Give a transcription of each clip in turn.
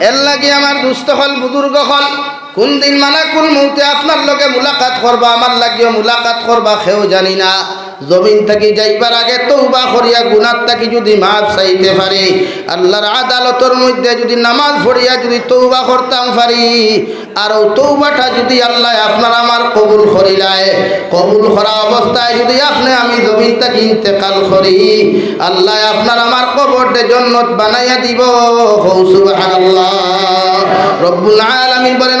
এর লাগে আমার দুস্থ হল, বুজুর্গ হল। কোন দিন মানা কোন মুহূর্তে আপনার লোকে মুলাকাত করবা, আমার লাগিও মুলাকাত করবা, সেও জানি না। জমিন থাকি যাইবার আগে তৌবা করিয়া গুনার থাকি যদি মাফ চাইতে পারি। আল্লাহর আদালতর মধ্যে যদি নামাজ পড়িয়া যদি তৌবা করতাম পারি। আর তৌবাটা যদি আল্লাহ আপনার আমার কবুল করিলায় কবুল করা অবস্থায় যদি আপনি আমি জমিন থেকে ইন্তেকাল করি, আল্লাহ আপনার আমার কবরটে জন্নত বানাইয়া দিব। হৌসুবাহ রব্বুল আলামিন বলেন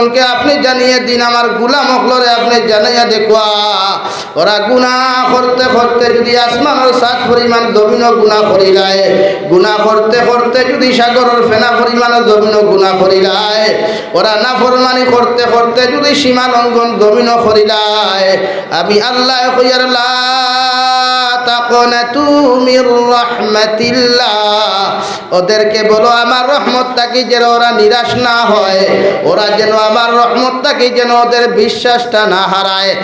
উম্মতগণকে আপনি জানিয়ে দিন, আমার গুলাম অকলরে আপনি জানাইয়া দেখুয়া। ওরা গুণা করতে করতে যদি আসমানের সাত পরিমাণ দমিন গুণা করিলায় গুণা করতে করতে যদি সাগরের ফেনা পরিমাণ দমিন গুণা করিলায় ওরা না ফরমানি করতে করতে যদি সীমা লঙ্ঘন দমিন করিলায় আমি আল্লাহ কইয়ার লা ওদেরকে বলো, আমার রহমতটাকে যেন ওরা নিরাশ না হয়? ওরা যেন আমার রহমতটাকে যেন ওদের বিশ্বাসটা না হারায়?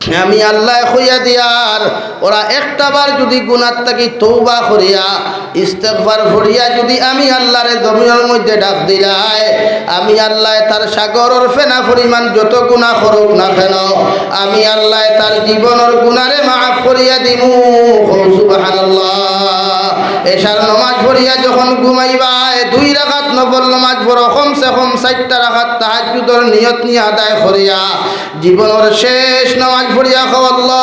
আমি আল্লাহ হইয়া দিয়ার, ওরা একটাবার যদি গুণার থাকি তৌবা করিয়া ইস্তেকবার ভরিয়া যদি আমি আল্লাহরে জমিনের মধ্যে ডাক দিলাই, আমি আল্লাহ তার সাগরের ফেনা পরিমাণ যত গুণা করুক না কেন, আমি আল্লাহ তার জীবনের গুণারে মাফ করিয়া দিমু। সুবহানাল্লাহ। এশার নমাজ পড়িয়া যখন ঘুমাইবাই দুই রাখাত নফল নমাজ পড়ো কমসে কম চারটা রাখাত তাহাজুদর নিয়ত নিয়ে আদায় করিয়া জীবনের শেষ নমাজ পড়িয়া খাওয়াল্লাহ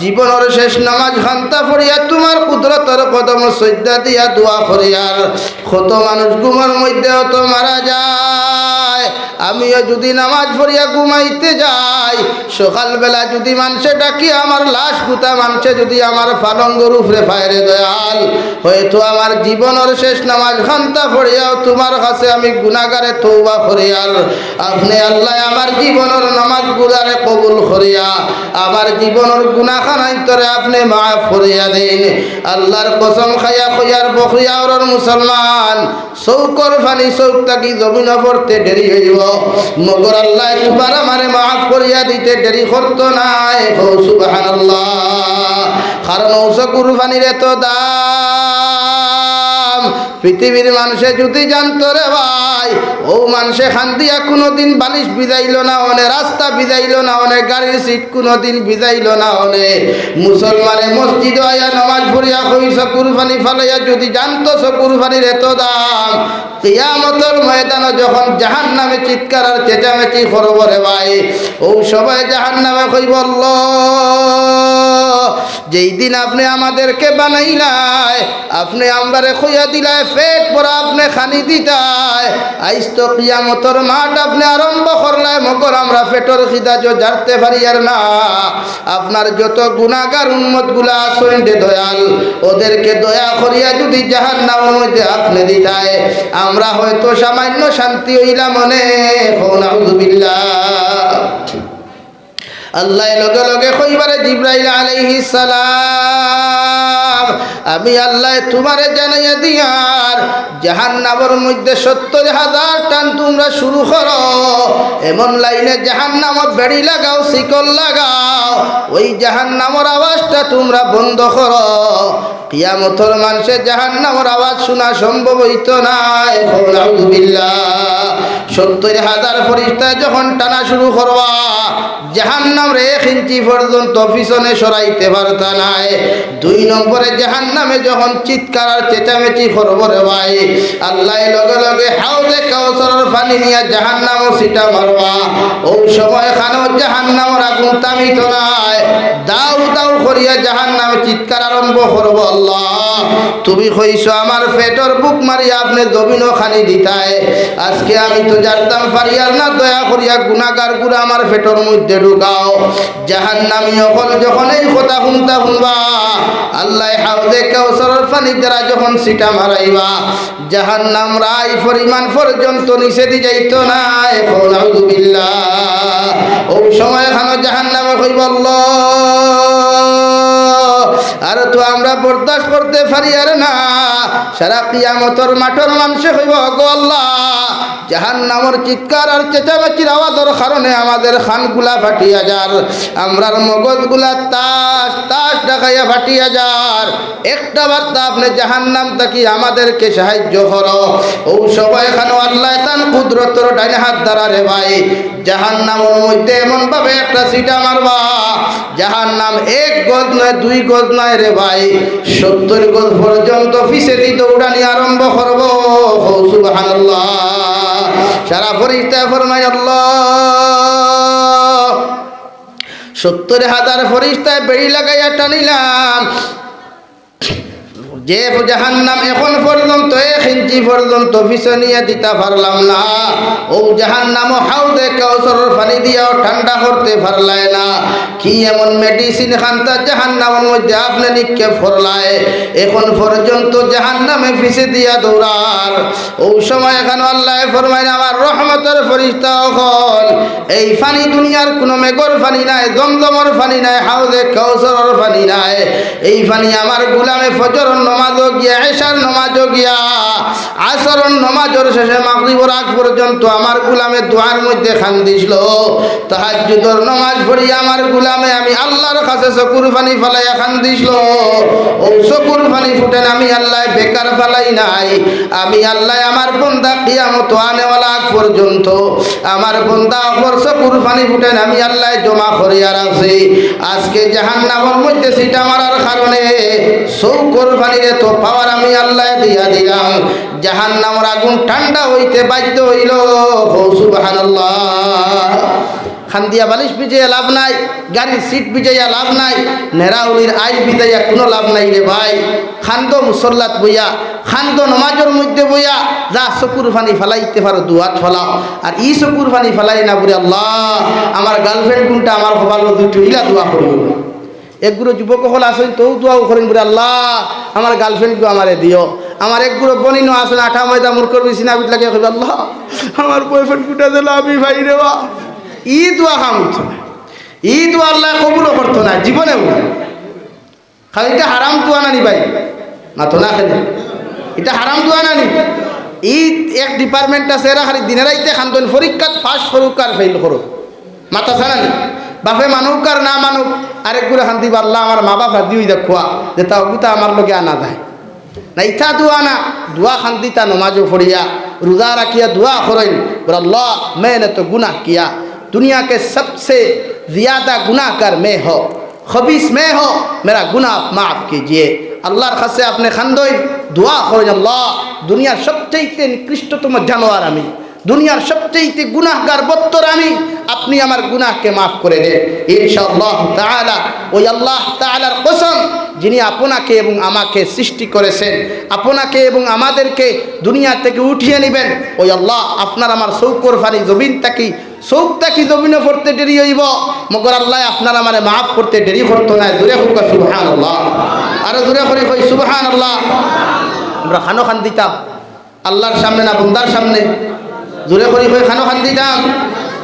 জীবনের শেষ নামাজ খান্তা পড়িয়া তোমার কুদরতর কদম সজ্জা দিয়া দোয়া করিয়ার কত মানুষ ঘুমার মধ্যে অত মারা যায়। আমিও যদি নামাজ পড়িয়া ঘুমাইতে যাই, সকালবেলা যদি মানুষে ডাকি, আমার লাশ গুতা মানুষে যদি আমার ফালঙ্গর উপরে ফায়রে দয়াল, হয়তো আমার জীবনের শেষ নামাজ খান্তা পড়িয়াও তোমার কাছে আমি গুণাগারে তৌবা করিয়াল। আপনি আল্লাহ আমার জীবনের নামাজ গুলারে কবুল করিয়া, আমার জীবনের গুণাখানান্তরে আপনি মাফ করিয়া দিন। আল্লাহর কসম খাইয়া খইয়ার বখরিয়া ওর মুসলমান, চৌকর ফানি চৌক তাকি জমিন পড়তে দেরি হইব। মগর আল্লাহ একবার আমারে মাফ করিয়া দিতে দেরি করতো নাই সুবাহ আল্লাহ কারণ ঔষ কুরবানির এত দাম। পৃথিবীর মানুষে যদি জানতো রে ভাই, ও মানুষে খান্দিয়া কোনোদিন বালিশ বিজাইল না অনে, রাস্তা বিজাইল না অনে, গাড়ির সিট কোনোদিন বিজাইল না অনে। মুসলমানে মসজিদ আয়া নমাজ পড়িয়া কই কুরবানি ফালাইয়া যদি জানতো কুরবানির এত দাম, কিয়ামতর ময়দানে যখন জাহান নামে চিৎকার আর চেঁচামেচি করব রে ভাই, ও সবাই জাহান নামে কইব আল্লাহ। যেই দিন আপনি আমাদেরকে বানাইলাই, আপনি আমরারে খইয়া দিলাই, পেট পরা আপনি খানি দিতায় আইস তো কিয়ামতর মাঠ আপনি আরম্ভ করলাই মকর আমরা পেটর খিদা যো জারতে পারি আর না। আপনার যত গুণাগার উন্মতগুলা আসেন দয়াল, ওদেরকে দয়া করিয়া যদি জাহান নামের মধ্যে আপনি দিতাই, আমরা হয়তো সামান্য শান্তি হইলাম মনে হন আল্লাহ লগে লগে কইবারে জিব্রাইল আলাইহিস সালাম, আমি আল্লাহ তোমারে জানাইয়া দিয়ার, জাহান্নামের মধ্যে সত্তর হাজার টান তোমরা শুরু করো, এমন লাইনে জাহান্নামত বেড়ি লাগাও, শিকল লাগাও, ওই জাহান্নামের আওয়াজটা তোমরা বন্ধ করো। কিয়ামতর মানুষে জাহান্নামর আওয়াজ শোনা সম্ভব হইতো না। সত্তর হাজার ফরিস্তা যখন টানা শুরু করবা, জাহান্নাম রে ইঞ্চি পর্যন্ত পিছনে সরাইতে পারতা নাই। দুই নম্বরে জাহান্নামে যখন চিৎকার আর চেঁচামেচি করব রে ভাই, আল্লাহ লগে লগে হাউজে কাউসরের পানি নিয়ে জাহান্নাম সিটা মারবা। ওই সময় খানো জাহান্নামর আগুন তামিত দাউ করিয়া জাহান্নামে চিৎকার আরম্ভ করব, আল্লাহ, তুমি কইছো আমার পেটর বুক মারিয়া আপনি জমিন খানি দিতায়। আজকে আমি তো জানতাম পারিয়ার না, দয়া করিয়া গুণাগার গুড়া আমার পেটর মধ্যে ঢুকাও। জাহান্নামি অকল যখন এই কথা শুনতা শুনবা, আল্লাহ হাউদে কাউসারের পানি দ্বারা যখন সিটা মারাইবা, জাহান্নাম রাই পরিমাণ পর্যন্ত নিষেধি যাইত না, এখন আউদুবিল্লাহ ও সময় খানো জাহান্নামে কইব আল্লাহ। আর তো আমরা বরদাস্ত করতে পারি, আর না। সারা কিয়ামতর মাঠর মানুষে হইব গো আল্লাহ। জাহান নামর চিৎকার আর চেঁচামেচির আওয়াজের কারণে আমাদের খানগুলা ফাটিয়া যার, আমরার মগজগুলা তাস তাস দেখাইয়া ফাটিয়া যার। একটা বার্তা আপনি জাহান নাম থাকি আমাদেরকে সাহায্য করো। ও সবাই এখানে আল্লাহ তান কুদরতর ডাইনে হাত দ্বারা রে ভাই। জাহান নামের মধ্যে এমন ভাবে একটা সিটা মারবা। জাহান নাম এক গজ নয়, দুই গজ নয় রে ভাই। সত্তর গজ পর্যন্ত দি দৌড়ানি আরম্ভ করব। সারা ফরিস্তা ফরমাই আল্লাহ। সত্তর হাজার ফরিস্তায় বেড়ি লাগাইয়া টানিলাম। যে জাহান্নাম এখন পর্যন্ত এক ইঞ্চি পর্যন্ত পিছনিয়া দিতে পারলাম না। ও জাহান্নাম হাউদে কাউসর পানি দিয়াও ঠান্ডা করতে পারলায় না। কি এমন মেডিসিন খান্তা জাহান্নামের মধ্যে আপনি নিক্ষেপ করলায়? এখন পর্যন্ত জাহান্নামে পিছে দিয়া দৌড়ার। ও সময় এখন আল্লাহ ফরমাইন আমার রহমতের ফরিস্তা হল এই পানি দুনিয়ার কোনো মেঘর পানি নাই, দমদমর পানি নাই, হাউদে কাউসরের পানি নাই। এই পানি আমার গুলামে ফজর নমাজও গিয়া এশার নমাজও গিয়া আসরণ নমাজের শেষে মাগরিবর আগ পর্যন্ত আমার গুলামে দোয়ার মধ্যে খান দিছিল। তাহাজ্জুদর নমাজ পড়ি আমার গুলামে আমি আল্লাহর কাছে চকুর পানি ফেলাইয়া খান দিছিল। ও চকুর পানি ফুটেন আমি আল্লাহ বেকার ফেলাই নাই। আমি আল্লাহ আমার বন্দা কিয়ামত আনেওয়ালা আগ পর্যন্ত আমার বন্দা অপর চকুর পানি ফুটেন আমি আল্লাহ জমা করিয়া রাখছি। আজকে জাহান্নামের মধ্যে সিটা মারার কারণে চৌকর পানিরে তো পাওয়ার আমি আল্লাহ দিয়া দিলাম। জাহান নামর আগুন ঠান্ডা হইতে বাধ্য হইল। খান্দিয়া বালিশ বিজয়া লাভ নাই, গাড়ির সিট বিজয়া লাভ নাই নেরাউলির আই বিদায়া কোনো লাভ নাই রে ভাই। খান্দ মুসল্লাত বইয়া, খান্দ নমাজের মধ্যে বইয়া, যা চকুর ফানি ফেলাইতে পারো দুয়াত ফেলাও। আর ই চকুর ফানি ফেলাই না বলে আল্লাহ, আমার গার্লফ্রেন্ড কোনটা আমার হবার দুটো ইলা দোয়া করিব। একগুলো যুবক হল আসেন তো দোয়াও করেন বলে আল্লাহ, আমার গার্লফ্রেন্ডকে আমারে দিও। আমার একগুলো বনিনো আসেন আঠা ময়দা মুরকর বেশি না বিট লাগে কইবে আল্লাহ, আমার বয়ফ্রেন্ড কুটা দিল, আমি ভাই রেবা ই দোয়া খাম উঠছে না। ই দোয়া আল্লাহ কবুলও করতো না জীবনেও না। খালি এটা হারাম দোয়া নানি ভাই। না তো না খেলে। এটা হারাম দোয়া নানি। ই এক ডিপার্টমেন্ট আছে, এরা খালি দিনের রাইতে খান্তন পরীক্ষাত ফার্স্ট করুক আর ফেল করুক। মাথা ছাড়ানি বাপে মানুক আর না মানুক আরেকগুলো শান্তি পারলা আমার মা বাপ হাতি হইয়া খোয়া, যে তা আমার লগে আনা যায়। না ইথা দোয়া না দোয়া শান্তি তা নমাজও ফড়িয়া রোজা রাখিয়া দোয়া করেন আল্লাহ मैंने तो गुनाह किया दुनिया के सबसे ज़्यादा गुनाह कर मैं हो खबीस मैं हो मेरा गुनाह माफ़ कीजिए আল্লাহর কাছে আপনি খান্দই দোয়া করেন আল্লাহ দুনিয়ার সবচেয়ে নিকৃষ্টতম জানোয়ার আমি দুনিয়ার সবচেয়ে গুনাহগার বত্তর আমি আপনি আমার গুনাহকে মাফ করে দেন। ইনশাআল্লাহ তাআলা, ওই আল্লাহ তাআলার কসম, যিনি আপনাকে এবং আমাকে সৃষ্টি করেছেন, আপনাকে এবং আমাদেরকে দুনিয়া থেকে উঠিয়ে নেবেন। ওই আল্লাহ, আপনার আমার সৌকর ফানি জমিন তাকি সৌক তাকি জমিনে পড়তে দেরি হইব, মগর আল্লাহ আপনার আমার মাফ করতে দেরি করতো না। দূরে হোক সুবহান আল্লাহ আরও দূরে করে কই সুবহান আল্লাহ আমরা খানো খান দিতাম, আল্লাহর সামনে না বন্দার সামনে। জোরে করি খানো খান দিতাম।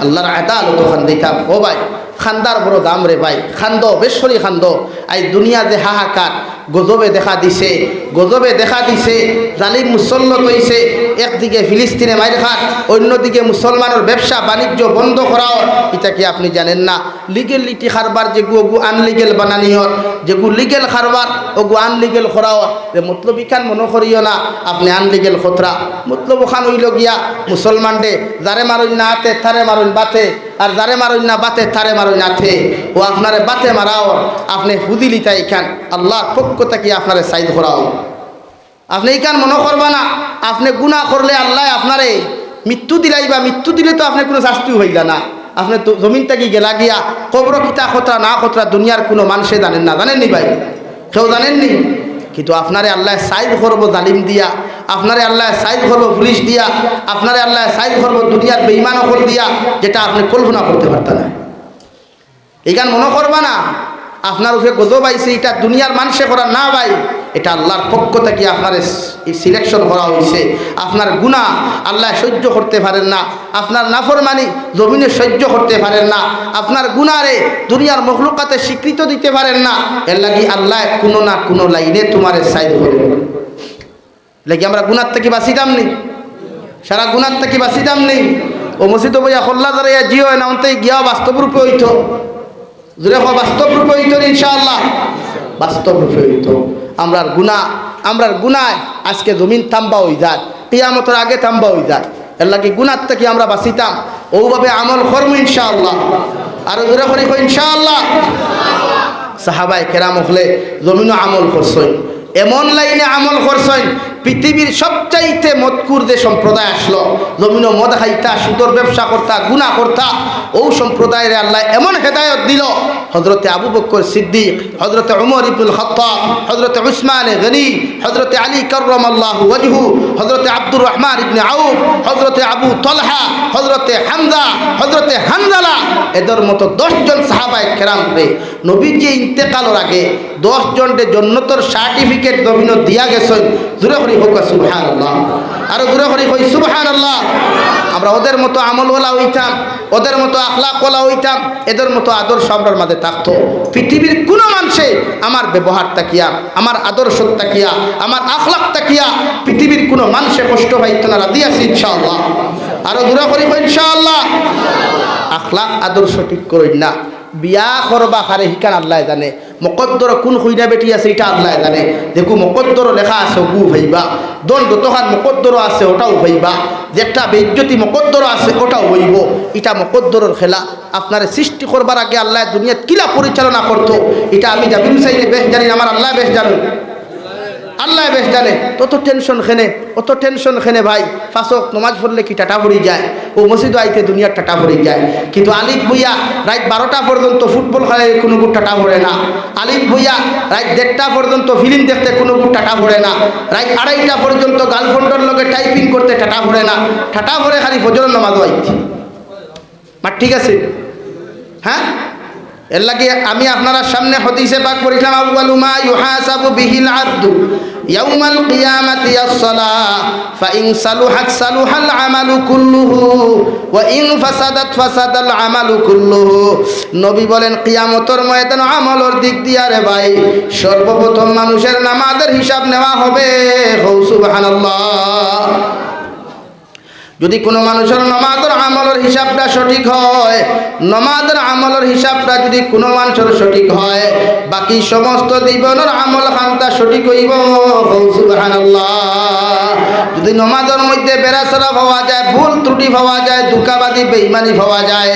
আল্লাহর আদালত খান দিতাম ও ভাই, খান্দার বড় দাম রে ভাই, খান্দ বেশ্বরী খান্দ। আই দুনিয়া যে হাহাকার গজবে দেখা দিছে, গজবে দেখা দিছে, জালিম মুসল্লত হইছে, একদিকে ফিলিস্তিনে মাইর খান অন্যদিকে মুসলমানের ব্যবসা বাণিজ্য বন্ধ করাও, এটা কি আপনি জানেন না? লিগেল লিটি খারবার যেগু ওগু আনলিগেল বানানি হর যেগু লিগেল খারবার ওগু আনলিগেল করাও যে মতলব ইখান মনে করিও না, আপনি আনলিগেল খতরা। মতলব ওখান হইল গিয়া, মুসলমান ডে যারে মারুন না হাতে থারে মারুন বাতে আর যারে মারুন না, বাতে থারে মারুন আথে ও আপনারে বাতে মারাও, আপনি হুদিলিতা এখান আল্লাহর পক্ষ থেকে আপনারে সাইড করাও। আপনি এইখান মনে করবা না, আপনি গুণা করলে আল্লাহ আপনারে মৃত্যু দিলাই বা মৃত্যু দিলে তো আপনি কোনো শাস্তি হইলা না। আপনি জমিন থেকে গেলা গিয়া কবর কিতা খতরা, না খতরা দুনিয়ার কোনো মানুষে জানেন না। জানেননি ভাই? কেউ জানেননি? কিন্তু আপনারে আল্লাহ সাইড করব জালিম দিয়া আপনারে আল্লাহ সাইড করব পুলিশ দিয়া, আপনারে আল্লাহ সাইড করব দুনিয়ার বেইমান অকল দিয়া, যেটা আপনি কল্পনা করতে পারতেন না। এইখান মনে করবা না? আপনার উপরে গজব আইছে, এটা দুনিয়ার মানুষে করা না ভাই, এটা আল্লাহর পক্ষ থেকে আপনার সিলেকশন করা হয়েছে আপনার গুণা আল্লাহ সহ্য করতে পারেন না, আপনার নাফরমানি জমিনে সহ্য করতে পারেন না, আপনার গুণারে দুনিয়ার মখলুকাতে স্বীকৃত দিতে পারেন না, এর লাগি আল্লাহ কোনো না কোনো লাইনে তোমার সাইড করে লাগি আমরা গুণার থেকে বাঁচিতাম নেই সারা গুণার থেকে বাঁচিতাম নেই ও মসজিদ বইয়া খোল্লা দাঁড়াইয়া জিও না অন্তে গিয়া বাস্তব রূপে হইত। জুড়ে বাস্তব রূপে হইতো ইনশাআল্লাহ। বাস্তব রূপে হইতো। আমরার গুণা আমরার গুণায় আজকে জমিন তাম্বা হয়ে যায়, কিয়ামতের আগে তাম্বা হই যায়। এর লাগে গুণার থেকে আমরা বাঁচিতাম। ওভাবে আমল করব ইনশাআল্লাহ। আরও জোরে করি ইনশাআল্লাহ। সাহাবাই কেরাম হলে জমিনও আমল করছই এমন লাইনে আমল করছেন পৃথিবীর সবচাইতে মতকুর যে সম্প্রদায় আসলো জমিনও মদ খাইতা, সুদর ব্যবসা করতা গুণা করতা, ও সম্প্রদায়ের আল্লাহ এমন হেদায়ত দিল হজরতে আবু বক্কর সিদ্দিক হজরতে উমর ইবুল খত্তাব হজরতে উসমান গনি হজরতে আলী করম আল্লাহ ওয়াজহু হজরতে আব্দুর রহমান ইবনে আউফ হজরতে আবু তলহা হজরতে হামদা হজরতে হানজালা, এদের মতো দশজন সাহাবায় কেরাম রে নবীজি ইন্তেকালের আগে দশজনকে জন্নতর সার্টিফিকেট নবীন দিয়া গেছেন। জুড়ে করি হোক সুবহান আল্লাহ আরও জুড়ে করি হই সুবহান আল্লাহ আমরা ওদের মতো আমলওয়ালা হইতাম ওদের মতো আখলাকওয়ালা হইতাম এদের মতো আদর্শ আমরার মাঝে থাকতো। পৃথিবীর কোনো মানুষে আমার ব্যবহার তাকিয়া আমার আদর্শ তাকিয়া আমার আখলাক তাকিয়া পৃথিবীর কোনো মানুষে কষ্ট পাইতো না রাদি আছি ইনশাআল্লাহ। আরও দূরা করি ইনশাআল্লাহ। আখলাক আদর্শ ঠিক করই না। বিয়া করবা হারে শিকান আল্লাহ জানে। মকদ্দর কোন খুঁজা বেটি আছে, এটা আল্লাহ জানে। দেখু, মকদ্দর লেখা আছে গু ভাইবা। দন তখন মকদ্দর আছে, ওটাও ভাইবা। যেটা বেজ্জতি মকদ্দর আছে, ওটাও হইব এটা মকদ্দরের খেলা। আপনার সৃষ্টি করবার আগে আল্লাহ দুনিয়া কিলা পরিচালনা করতো। এটা আমি জাবিন সাইনে বেশ জানি, আমার আল্লাহ বেশ জানুন। আল্লাহ বেশ জানে তত টেনশন খেনে অত টেনশন খেনে ভাই, ফাঁসক নমাজ পড়লে কি টাটা ভরি যায়? ও মসজিদ আইতে দুনিয়ার টাটা ভরি যায়। কিন্তু আলিফ ভুইয়া রাত বারোটা পর্যন্ত ফুটবল খেলে কোনো গুড় টাটা ভরে না। আলিফ ভুইয়া রাত দেড়টা পর্যন্ত ফিল্ম দেখতে কোনো গুড় টাটা ভরে না। রাত আড়াইটা পর্যন্ত গার্লফ্রেন্ডের লগে টাইপিং করতে টাটা ভরে না। টাটা ভরে খালি ফজর নামাজ আইতে। ঠিক আছে? হ্যাঁ? এর লাগে আমি আপনারা সামনে হদিসে পাক পড়িলাম, আউয়ালু মা ইউহাসাবু বিহিল আবদু ইয়াউমাল কিয়ামাতি আস-সালাহ ফাইন সালুহাত সালুহাল আমালু কুল্লুহু, ওয়া ইন ফাসাদাত ফাসাদাল আমালু কুল্লুহু। নবী বলেন, কিয়ামতের ময়দান আমলের দিক দিয়া রে ভাই, সর্বপ্রথম মানুষের নামাজের হিসাব নেওয়া হবে। হৌ, সুবহানাল্লাহ। যদি কোনো মানুষের নমাজের আমলের হিসাবটা সঠিক হয়, নমাজের আমলের হিসাবটা যদি কোনো মানুষের সঠিক হয়, বাকি সমস্ত জীবনের আমল খানটা সঠিক হইব। সুবহানাল্লাহ। যদি নমাজের মধ্যে বেড়াচড়া পাওয়া যায়, ভুল ত্রুটি পাওয়া যায় দুকাবাদি বেইমানি পাওয়া যায়,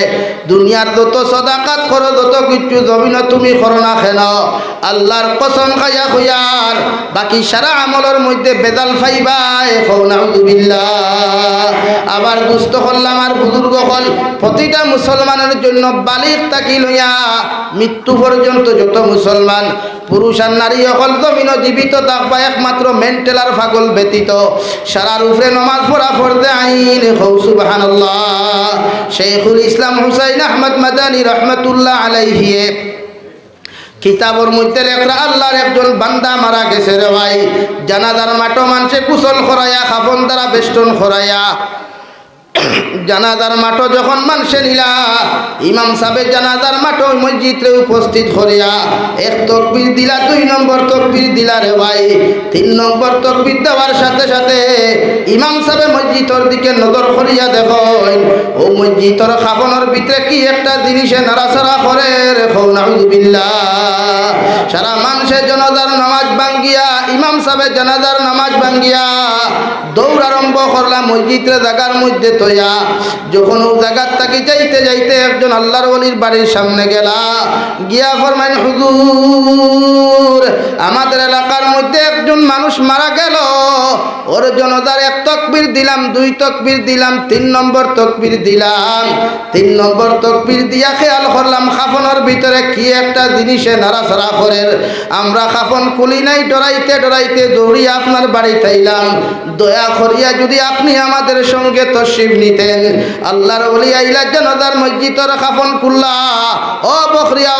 দুনিয়ার যত সদাকাত করো, যত কিছু জমিন তুমি করো না খেন আল্লাহর কসম খাইয়া খুইয়ার বাকি সারা আমলের মধ্যে বেদাল ফাইবাই আবার দুস্থ করলাম, আর বুজুর্গ হল, প্রতিটা মুসলমানের জন্য বালিক তাকি লইয়া মৃত্যু পর্যন্ত যত মুসলমান, পুরুষ আর নারী অকল জমিন জীবিত থাকবা একমাত্র মেন্টেলার ফাগল ব্যতীত সারার উপরে নমাজ পড়া পড়তে আইন হৌসুবাহান শেখুল ইসলাম হুসাইন আহমদ মাদানী রহমতুল্লাহ আলাইহিয়ে কিতাবর মধ্যে লেখরা, আল্লাহর একজন বান্দা মারা গেছে রে ভাই। জানাজার মাটো মানছে কুশল খরাইয়া খাফন দ্বারা বেষ্টন খরাইয়া জানাজার মাঠো যখন মানুষে নিলা, ইমাম সাহেব জানাজার মাঠো মসজিদে উপস্থিত করিয়া এক তকবির দিলা, দুই নম্বর তকবির দিলা রে ভাই। তিন নম্বর তকবির দেওয়ার সাথে সাথে ইমাম সাহেব মসজিদর দিকে নজর করিয়া দেখ ও মসজিদর খাবনের ভিতরে কি একটা জিনিসে নাড়াচাড়া করে রেখো নাউজুবিল্লাহ সারা মানুষের জনাজার নামাজ ভাঙ্গিয়া, ইমাম সাহেব জানাজার নামাজ ভাঙ্গিয়া দৌড় আরম্ভ করলাম মসজিদের জায়গার মধ্যে তৈয়া যখন ও জায়গার তাকে যাইতে যাইতে একজন আল্লাহর অলির বাড়ির সামনে গেলা। গিয়া ফরমাইন হুজুর, আমাদের এলাকার মধ্যে একজন মানুষ মারা গেল। ওর জনতার এক তকবির দিলাম, দুই তকবির দিলাম, তিন নম্বর তকবির দিলাম। তিন নম্বর তকবির দিয়া খেয়াল করলাম, খাফনের ভিতরে কি একটা জিনিসে নাড়াচাড়া করে। আমরা খাফন খুলি নাই, ডরাইতে ডরাইতে দৌড়িয়ে আপনার বাড়ি এলাম দয়া করিয়া যদি আপনি আমাদের সঙ্গে তশরিফ নিতেন, আল্লাহর বলি আইলা জনতার মসজিদর খাফন কুল্লা। ও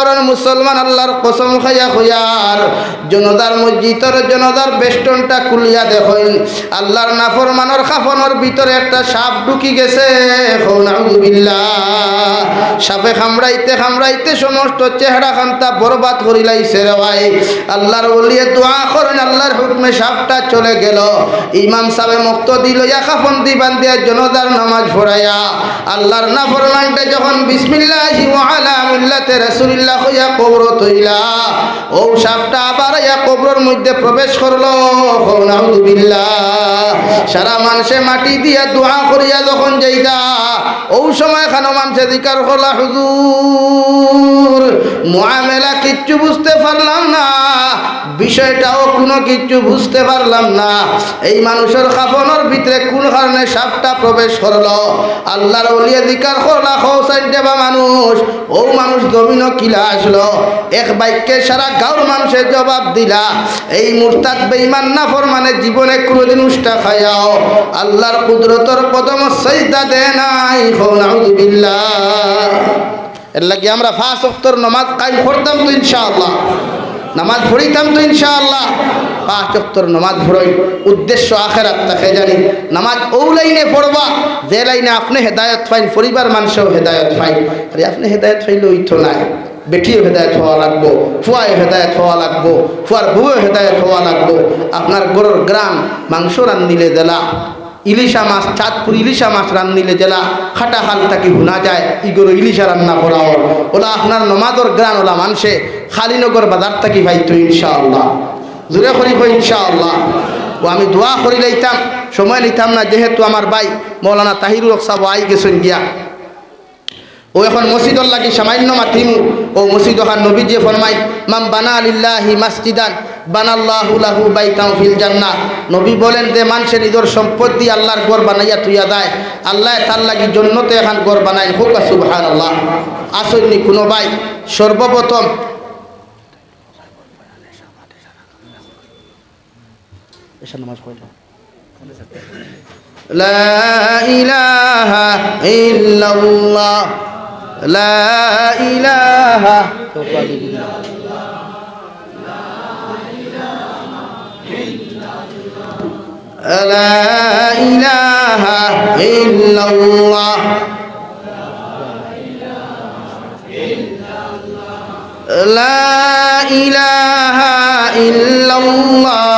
ওরন মুসলমান, আল্লাহর কসম খাইয়া খুয়ার জনতার মসজিদর জনতার বেষ্টনটা খুলিয়া দেখইন আল্লাহর নাফরমানের খাফনের ভিতরে একটা সাপ ঢুকি গেছে। সাপে খামড়াইতে খামড়াইতে সমস্ত চেহারা খান্তা বরবাদ করিলাইছে রে ভাই। আল্লাহর বলিয়ে দোয়া করেন, আল্লাহর হুকমে সাপটা চলে গেল। ইমাম সাহেব মুক্ত দিল ইয়া খাফন বান্দিয়া জনতার নামাজ পড়াইয়া। আল্লাহর নাফরমানটা যখন বিসমিল্লাহি ওয়া আলা মিল্লাতে রাসূলুল্লাহ হইয়া কবর তৈলা, ও সাপটা আবার ইয়া কবরের মধ্যে প্রবেশ করল। নাউজুবিল্লাহ। সারা মানুষে মাটি দিয়া দোয়া করিয়া যখন যাইতা, ও সময় খানো মানুষে দিকার হলা হুজুর, মুআমেলা কিচ্ছু বুঝতে পারলাম না, বিষয়টাও কোনো কিচ্ছু বুঝতে পারলাম না। এই মানুষের খাফনের ভিতরে কোন কারণে সাপটা প্রবেশ করল? আল্লাহর ওলিয়া দিকার করলা খৌসাইন দেবা মানুষ, ও মানুষ দমিন কিলা আসলো। এক বাক্যে সারা গাঁর মানুষের জবাব দিলা, এই মুরতাদ বেঈমান না ফরমানে জীবনে কোনোদিন উষ্টা খায়াও আল্লাহর কুদরতর কদম সৈদা দে নাই হো নাউযুবিল্লাহ এর লাগে আমরা ফাঁস অক্তর নমাজ কায়েম করতাম তো ইনশাআল্লাহ। নামাজ পড়িতাম তো ইনশাআল্লাহ। পাঁচ অক্তর নামাজ পড়ই। উদ্দেশ্য আখেরাত তাকে জানি? নামাজ ও লাইনে পড়বা, যে লাইনে আপনি হেদায়ত পাইন, পরিবার মানুষও হেদায়ত পাইন। আরে আপনি হেদায়ত পাইলে ওই তো নাই। বেটিও হেদায়ত হওয়া লাগবো ফুয়ায় হেদায়ত হওয়া লাগবো, ফুয়ার বউও হেদায়ত হওয়া লাগবো। আপনার গরুর গ্রাম, মাংস রান্দিলে দেলা ইলিশা মাছ, চাঁদপুর ইলিশা মাছ রান্নিলে জেলা, খাটা খাল তাকে হুনা যায়? ইগরো ইলিশা রান্না করা ওলা আপনার নমাজর গ্রান ওলা মানুষে, খালিনগর বাজার থাকি ভাইতো ইনশাআল্লাহ। জোরে করি কই ইনশাআল্লাহ। ও আমি দোয়া করি লইতাম, সময় নিতাম না, যেহেতু আমার ভাই মৌলানা তাহিরুল সাহেব আই গেছেন গিয়া। ও এখন মসজিদর লাগি সামান্য মাতিমু, ও মসজিদ ওখান নবী যে ফরমাই মাম বানা আলিল্লাহি মাসজিদান, বানাল্লাহু লাহু বাইতাও ফিল জান্নাহ। নবী বলেন যে মানুষে নিজের সম্পদ দিয়ে আল্লাহর ঘর বানাইয়া তুইয়া দেয়। আল্লাহ তার লাগি জন্নতে এখন ঘর বানাই হোক সুবহানাল্লাহ। আসেননি কোনো ভাই। সর্বপ্রথম এসা নামাজ পড়লাম لا إله إلا الله لا إله لا إله إلا الله لا إله إلا الله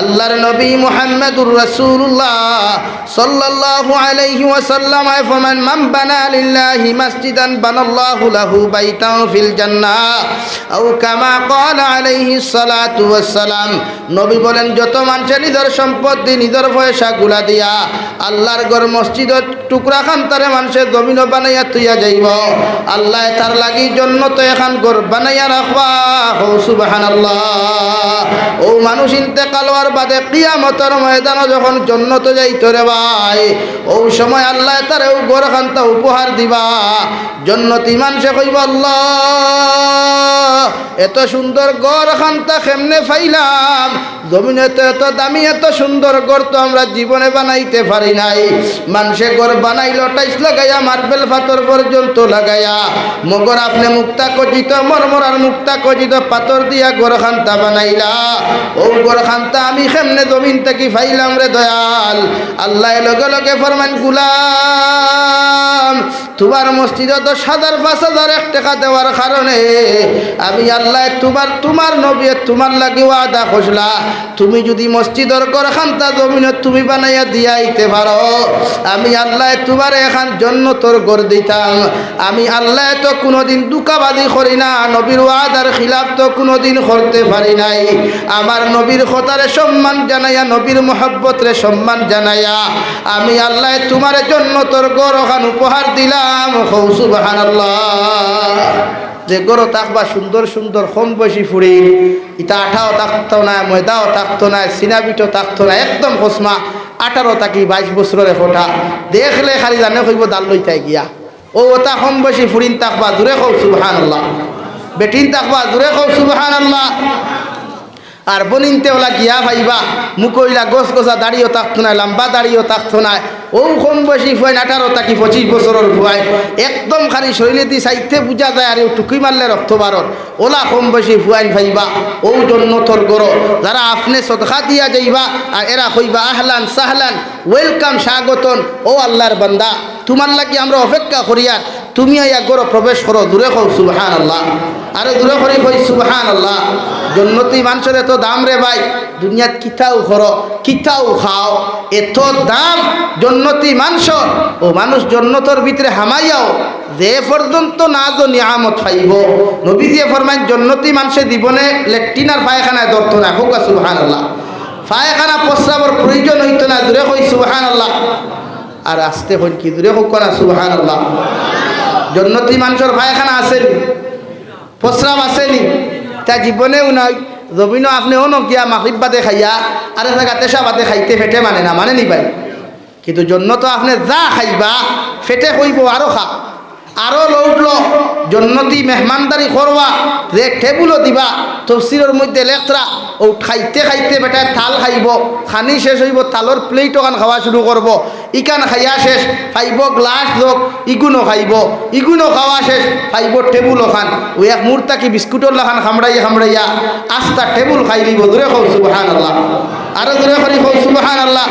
আল্লাহর নবী মুহাম্মদুর রাসূলুল্লাহ সাল্লাল্লাহু আলাইহি ওয়াসাল্লাম ফমান মান বানা লিল্লাহি মাসজিদান বানাল্লাহু লাহু বাইতান ফিল জান্নাহ। আও কামা ক্বালা আলাইহি সালাতু ওয়াসসালাম। নবী বলেন, যত মানুষের নিজের সম্পত্তি নিজের পয়সা গুলা দিয়া আল্লাহর ঘর মসজিদত টুকরা খান, তারে মানুষের জমিন বানাইয়া তুইয়া যাইব। আল্লাহ তার লাগি জন্য তো এখন ঘর বানাইয়া রাখবা। হো সুবহানাল্লাহ। ও মানুষ ইন্তেকাল হওয়ার বাদে কিয়ামতর ময়দানও যখন জন্নত যাইত রে ভাই ও সময় আল্লাহ তারে গড় খান্তা উপহার দিবা। জন্নতি সে কইব, আল্লাহ, এত সুন্দর গড় খান্তা কেমনে ফাইলাম জমিনে তো এত দামি, এত সুন্দর গড় তো আমরা জীবনে বানাইতে পারি নাই। মানুষে গড় বানাইল টাইস লাগাইয়া, মার্বেল পাথর পর্যন্ত লাগাইয়া। মগর আপনি মুক্তা কচিত মরমরার মুক্তা কচিত পাথর দিয়া গড় খান্তা বানাইলা। ও গড় খান্তা আমি কেমনে জমিন থেকে ফাইলাম রে দয়াল? আল্লাহ লগে লগে ফরমান, গুলাম, তোমার মসজিদে তো সাদার পাঁচ হাজার এক টাকা দেওয়ার কারণে আমি আল্লাহ তোমার তোমার নবী, তোমার লাগে ওয়াদা খসলা তুমি যদি মসজিদর কর খান্তা জমিনে তুমি বানাইয়া দিয়াইতে পারো। আমি আল্লাহ তোমার এখান জন্য তোর গর দিতাম। আমি আল্লাহ তো কোনোদিন দুকাবাদি করি না, নবীর ওয়াদার খিলাফ তো কোনোদিন করতে পারি নাই। আমার নবীর খতারে সম্মান জানাইয়া, নবীর মোহব্বতরে সম্মান জানাইয়া আমি আল্লাহ তোমার জন্য তোর গর ওখান উপহার দিলাম। হৌ সুবহানাল্লাহ। যে গরো থাকবা সুন্দর সুন্দর কম বসি ফুড়ি, ইটা আঠাও থাকতো না, ময়দাও থাকতো না, সিনাবিটও থাকতো না, একদম খসমা আঠারো থাকি বাইশ বছরের ফোটা। দেখলে খালি জানে কইব দাল লইতাই গিয়া। ও ওটা কম বসি ফুরিন থাকবা দূরে কৌ সুবহান আল্লাহ বেটিন থাকবা দূরে কৌ সুবহান আল্লাহ আর বনিনতে ওলা গিয়া ভাইবা। মুকইলা গছ গছা দাঁড়িয়েও থাকতো না লম্বা দাঁড়িয়েও থাকতো না ও কম বয়সী ফুয়াইন আঠারো থাকি পঁচিশ বছরের ফুয়াই একদম খালি শরীরে দি সাইতে বুঝা যায় আর টুকি মারলে রক্ত বারত ওলা কম বয়সী ফুয়াইন ভাইবা ও জন্য তোর গরো যারা আপনি সদখা দিয়া যাইবা আর এরা কইবা, আহলান সাহলান ওয়েলকাম স্বাগতন ও আল্লাহর বান্দা। তোমার লাগি আমরা অপেক্ষা করিয়া তুমি আইয়া গরো প্রবেশ করো দূরে কও সুবহান আল্লাহ আরে দূরে করি কই সুবহান আল্লাহ জন্নতি মানুষের এত দাম রে ভাই? দুনিয়াত কিতাও করো কিতাও খাও। এত দাম জন্নতি মাংস ও মানুষ জন্নতর ভিতরে হামাইয়াও, যে পর্যন্ত না তো নিয়ামত পাইব। নবী দিয়ে ফরমাইন, জন্নতি মানুষের জীবনে লেট্রিন আর পায়খানায় ধরত না। হোক সুবহান আল্লাহ পায়খানা প্রস্রাবর প্রয়োজন হইতো না, দূরে কই সুবহান আল্লাহ আর আসতে হইন কি, দূরে হোক না সুবহান আল্লাহ জন্নতি মানুষের পায়খানা আসেনি প্রস্রাব আসেনি। তা জীবনেও নাই। জমিনও কিয়া মাহরিব বাদে খাইয়া আর এটা গাতেসা বাদে খাইতে ফেটে মানে না মানে নি ভাই? কিন্তু জন্য তো আপনি যা খাইবা, ফেটে কইব আরও খা। আরও লৌটল জন্নতি মেহমানদারি করবা যে টেবুলও দিবা তফসিলের মধ্যে লেখরা ও খাইতে খাইতে বেটায় থাল খাইব, খানি শেষ হইব তালর প্লেট ওখান খাওয়া শুরু করব ইকান খাইয়া শেষ ফাইব গ্লাস লোক, ইগুনো খাইব। ইগুনো খাওয়া শেষ ফাইব টেবুল ওখান ও এক মূর্তা বিস্কুটর লাখান খামড়াইয়া খামড়াইয়া আস্তা টেবুল খাই লিব দূরে খাও সুবাহান আল্লাহ আরও দূরে করি খাও সুবাহান আল্লাহ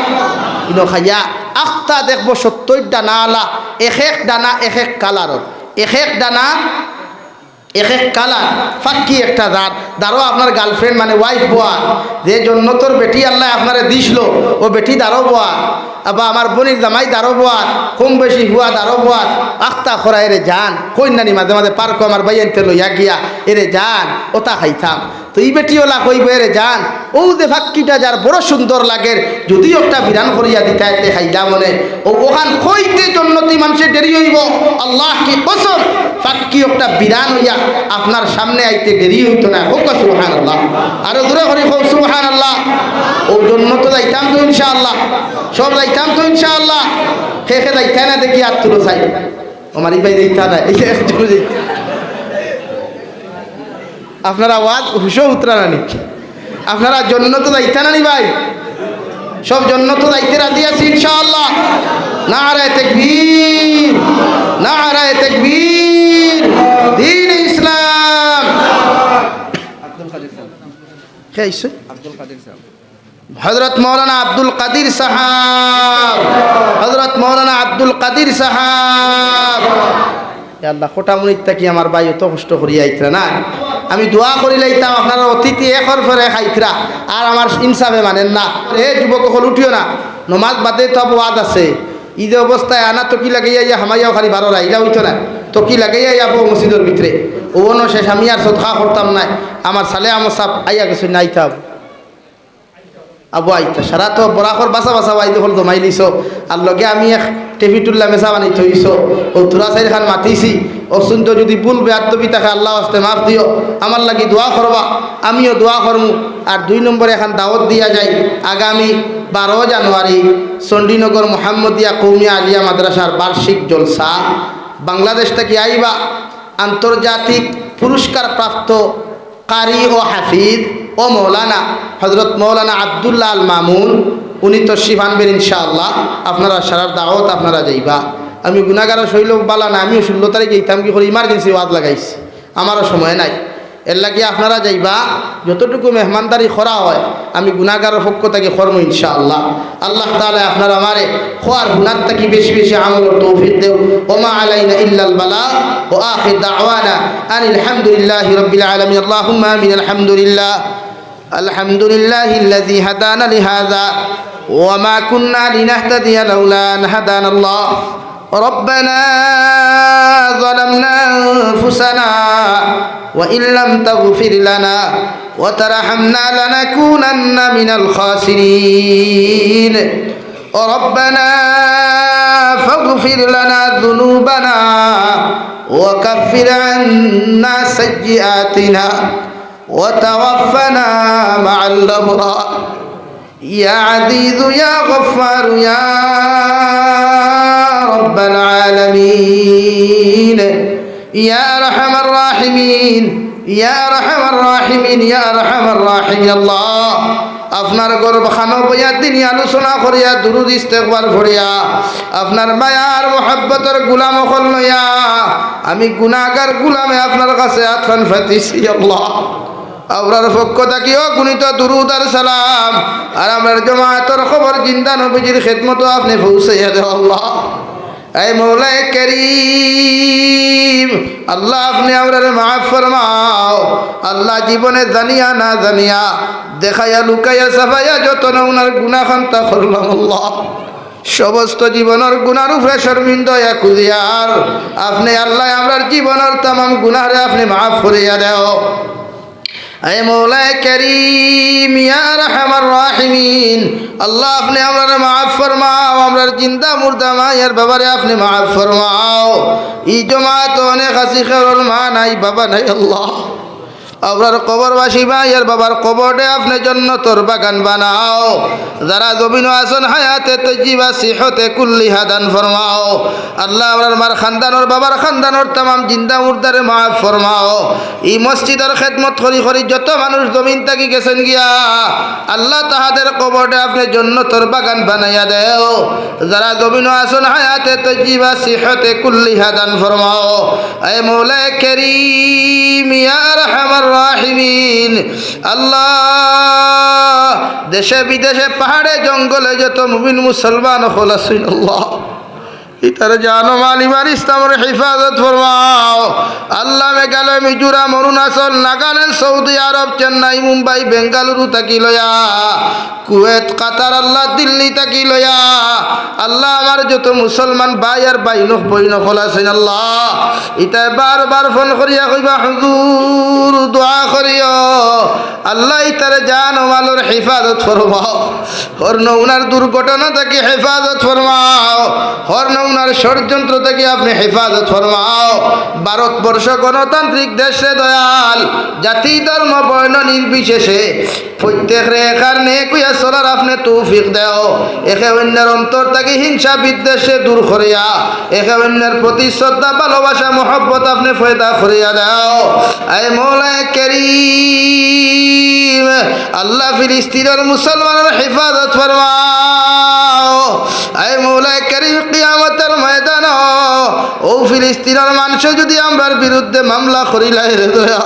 ইনো খাইয়া আখতা দেখব সত্তর ডানা আলা এক এক ডানা এক এক কালারত এক এক ডানা এক এক কালার, ফাঁকি একটা দাঁড় দাঁড়ো আপনার গার্লফ্রেন্ড মানে ওয়াইফ বোয়া। যে জন্য তোর বেটি আল্লাহ আপনারে দিছিল ও বেটি দাঁড়ো বোয়া। আবার আমার বোনির জামাই দাঁড়ো বোয়া, কম বেশি হুয়া দাঁড়ো বোয়া। আখতা খরা এরে যান কন্যানি মাঝে মাঝে পার্ক আমার ভাই এনতে লইয়া গিয়া, এরে যান ওটা খাইতাম। তো এই বেটিওলা কইব, এরে যান। ও দে ফাক্কিটা যার বড় সুন্দর লাগে, যদি একটা বিরান করিয়া দিতা এতে খাইলা মনে। ও ওখান কইতে জন্নতি মানুষের দেরি হইব। আল্লাহ কি কসম? ফাক্কি একটা বিরান হইয়া আপনার সামনে আইতে দেরি হইতো না। হোক সুবহান আল্লাহ আরও দূরে করি হোক সুবহান আল্লাহ ও জন্য তো যাইতাম তো সব যাইতাম তো যাইতা না দেখি আর তুলো চাই আমার যাইতা না, এই আপনারা ওয়াজ হুশো উতরা নানি আপনারা জন্য তো যাইতে নানি ভাই। সব জন্য তো যাইতে রাজি আছি ইনশাআল্লাহ। না আরায় তেকবীর না আরায় তেকবীর। কে আইছে? হজরত মৌলানা আব্দুল কাদির সাহাব। হজরত মৌলানা আব্দুল কাদির সাহাব। এ আল্লাহ কোটা মুনিত কি আমার ভাই অত কষ্ট করিয়া আইতরা না। আমি দোয়া করি লাইতাম আপনারা অতিথি একর ফেরে খাইতরা। আর আমার ইনসাফে মানেন না। এ যুবক হল উঠিও না। নমাজ বাদে তো ওয়াদ আছে। ঈদ অবস্থায় আনা তো কি লাগাইয়া ইয়া হামাইয়াও খালি বারো রাইলা হইতো না তো কি লাগাইয়া ইয়া বউ মসজিদের ভিতরে। ও অন্য শেষ আমি আর সদকা করতাম না আমার সালে আমার সাপ আইয়া কিছু নাইতাম আবু আইতা, সারা তো বরাকর বাসা বাসা আই দেখল জমাই লিছ। আর লগে আমি এক টেফিটুল্লা মেসা বানাই থইছ ও তোরা সাইড খান মাতিছি। ও শুনতো যদি ভুল বেয়াদবি তাকে আল্লাহ আসতে মাফ দিও আমার লাগি দোয়া করবা আমিও দোয়া করমু আর দুই নম্বরে এখন দাওয়াত দিয়া যায়। আগামী বারো জানুয়ারি চণ্ডীনগর মোহাম্মদিয়া কৌমিয়া আলিয়া মাদ্রাসার বার্ষিক জলসা বাংলাদেশ থেকে আইবা আন্তর্জাতিক পুরস্কার প্রাপ্ত কারি ও হাফিজ। ও মৌলানা হজরত মৌলানা আবদুল্লাহ আল মামুন, উনি তো শিফানবেন ইনশাআল্লাহ। আপনারা সারার দাওয়াত আপনারা যাইবা। আমি গুণাগার শৈল বালা না, আমিও ষোলো তারিখে যেতাম কি করে ইমার্জেন্সি ওয়াজ লাগাইছি। আমারও সময় নাই। এর লাগে আপনারা যাইবা, যতটুকু মেহমানদারি করা হয়, আমি গুণাগারের পক্ষ থেকে কর্ম ইনশাআল্লাহ। আল্লাহ তাআলা আপনারা আমারে খোয়ার গুনার থেকে বেশি বেশি আমল তৌফিক দেও। ওমা আলাইনা ইল্লাল বালা ও আখির দাওয়ানা আনিল হামদুলিল্লাহি রাব্বিল আলামিন। আল্লাহুম্মা আমিন, আলহামদুলিল্লাহ। الحمد لله الذي هدانا لهذا وما كنا لنهتدي لولا أن هدانا الله. ربنا ظلمنا أنفسنا وإن لم تغفر لنا وترحمنا لنكونن من الخاسرين. ربنا فاغفر لنا ذنوبنا وكفر عنا سيئاتنا. وتوفنا مع الأبرار يا عزيز يا غفار يا رب العالمين يا أرحم الراحمين يا أرحم الراحمين يا أرحم الراحمين الله আপনার গর্ব খানো বইয়া তিনি আলোচনা করিয়া দুরুদ ইস্তেকবার করিয়া আপনার মায়ার মোহাব্বতের গুলাম অকল লইয়া আমি গুনাগার গুলামে আপনার কাছে আতখান ফাতিছি আল্লাহ আওরার পক্ষ থাকিও, গুণিত দুরুদ আর সালাম। আর আমার জমাতর খবর জিন্দা নবীজির খেদমত আপনি পৌঁছাইয়া দেও আল্লাহ। এই মৌলাই করিম, আল্লাহ আপনি আমরা মাফ ফরমাও। আল্লাহ জীবনে জানিয়া না জানিয়া, দেখাইয়া লুকাইয়া সাফাইয়া যত না উনার গুণাখান্তা করলাম আল্লাহ। সমস্ত জীবনের গুণার উপরে শর্মিন্দ কুদিয়ার আপনি আল্লাহ আমরার জীবনের তাম গুণারে আপনি মাফ করিয়া দেও। এ মৌলায় করিম রাহিমিন। আল্লাহ, আপনি আমার মাফ ফরমাও আমরা জিন্দা মুর্দা মায়ের ব্যাপারে আপনি মাফ ফরমাও। ই জমাত অনেক হাসি খেরোর মা নাই, বাবা নাই, আল্লাহ। আপনার কবরবাসী ভাইয়ের বাবার কবরে আপনি জন্য তোর বাগান বানাও। যারা জমিন আসন হায়াতে তজিবা সিহতে কুল্লি হাদান ফরমাও। আল্লাহ আপনার মার খানদানোর বাবার খানদানোর তামাম জিন্দা মুর্দারে মাফ ফরমাও। এই মসজিদের খেদমত করি করি যত মানুষ জমিন তাকি গেছেন গিয়া, আল্লাহ তাহাদের কবরে আপনি জন্য তোর বাগান বানাইয়া দেও। যারা জমিন আসন হায়াতে তজিবা সিহতে কুল্লি হাদান ফরমাও। এ মৌলা করিম, ইয়া রহমান রাহিমিন। আল্লাহ দেশে বিদেশে পাহাড়ে জঙ্গলে যত মুমিন মুসলমান হল আল্লাহ। ইতার জানো মালিমার ইসলামের হেফাজত ফরমাও। আল্লাহ মেঘালয় মিজোরাম অরুণাচল নাগাল্যান্ড, সৌদি আরব, চেন্নাই, মুম্বাই, বেঙ্গালুরু থাকি লয়া। কুয়েত, কাতার, আল্লাহ দিল্লি থাকি লয়া। আল্লাহ আমার যত মুসলমান ভাই আর ভাই নখ, বই নকল আছেন আল্লাহ। ইতাই বার বার ফোন করিয়া কইবা, হুজুর, দোয়া করিও। আল্লাহ ইতারে জান মালোর হেফাজত ফরমাও। হর নৌনার দুর্ঘটনা থেকে হেফাজত ফরমাও। হর নৌনার ষড়যন্ত্র থেকে আপনি হেফাজত ফরমাও। ভারতবর্ষ গণতান্ত্রিক দেশে দয়াল, জাতি, ধর্ম, বর্ণ নির্বিশেষে প্রত্যেক রেখার নে কুইয়া চলার আপনি তৌফিক দেও। একে অন্যের অন্তর থেকে হিংসা বিদ্বেষে দূর করিয়া, একে অন্যের প্রতি শ্রদ্ধা, ভালোবাসা, মহব্বত আপনি ফয়দা করিয়া দাও। আয় মৌলায় করিম, আল্লাহ ফিলিস্তিনের মুসলমানের হেফাজত ফরমাও। আয় মৌলায় ও ফিলিস্তিনের মানুষ যদি আমরার বিরুদ্ধে মামলা করিলাই রে দয়া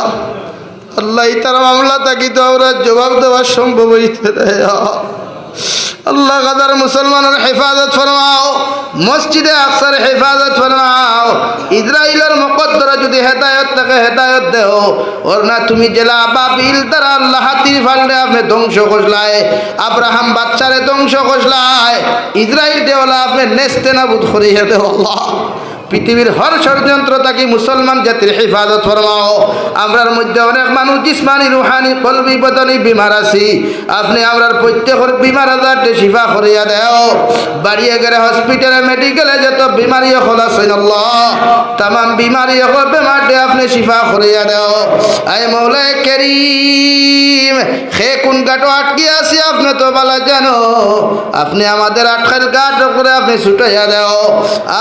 আল্লাহ তার মামলা থাকি তো আমরা জবাব দেওয়ার সম্ভব হইতে আল্লাহ গাদার মুসলমানের হেফাজত ফরমাও, মসজিদে আকসার হেফাজত ফরমাও ইসরায়েলের মকদ্দরা যদি হেদায়ত থাকে হেদায়ত দেও ওর না তুমি জেলা বাবিল তারা আল্লাহ হাতির ফাললে আপনি ধ্বংস করলায় আব্রাহাম বাচ্চারে ধ্বংস করলায় ইসরায়েল দেওয়ালা আপনি নেস্তে নাবুদ করিয়ে দেও আল্লাহ। পৃথিবীর হর ষড়যন্ত্র তাকে মুসলমান জাতির হেফাজত ফরমাও। আমরার মধ্যে অনেক মানুষ জিসমানি, রুহানি, কলবি, বদনি, বিমার আছি। আপনি আমরার প্রত্যেকের বিমার আজারটি শিফা করিয়া দেও। বাড়িয়ে গেলে হসপিটালে, মেডিকেলে যত বিমারি আছেন আল্লাহ তাম বিমারি হল বেমারটি আপনি শিফা করিয়া দেও। আই মৌলে কেরিম সে কোন গাটো আটকে আছি আপনি তো বলা জানো। আপনি আমাদের আটকাল গাট করে আপনি ছুটাইয়া দেও।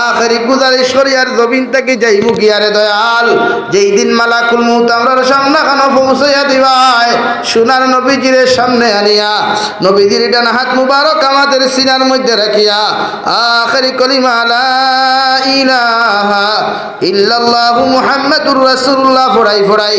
আখেরি গুজারিশ করি আর জমিন থেকে যাইবু গিয়ারে দয়াল? যেই দিন মালাকুল মুত আমরা সামনা খানো পৌঁছাইয়া দিবাই সোনার নবীজির সামনে আনিয়া, নবীজির ডান হাত মুবারক আমাদের সিনার মধ্যে রাখিয়া, আখরি কলিমা লা ইলাহা ইল্লাল্লাহু মুহাম্মাদুর রাসূলুল্লাহ ফড়াই ফড়াই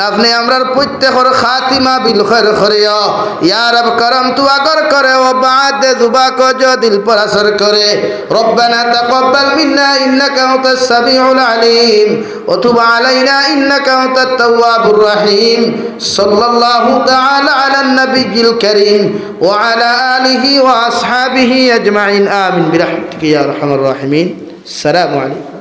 আপনি আমরার প্রত্যেকর খাতিমা বিলখর খরিয় ইয়ার করম তু আগর করে, ও বাদে দুবা কজ, দিল পরাসর করে। রব্বানা তাকাব্বাল মিন্না, ইন্নাকা আনতাস সামিউল আলিম। ওয়া তুব আলাইনা, ইন্নাকা আনতাত তাওয়াবুর রহিম। সাল্লাল্লাহু তাআলা আলান নাবিয়িল কারীম। ওয়া আলা আলিহি ওয়া আসহাবিহি আজমাইন। আমিন। বিরহমাতিকা ইয়া আরহামার রাহিমিন। আসসালামু আলাইকুম।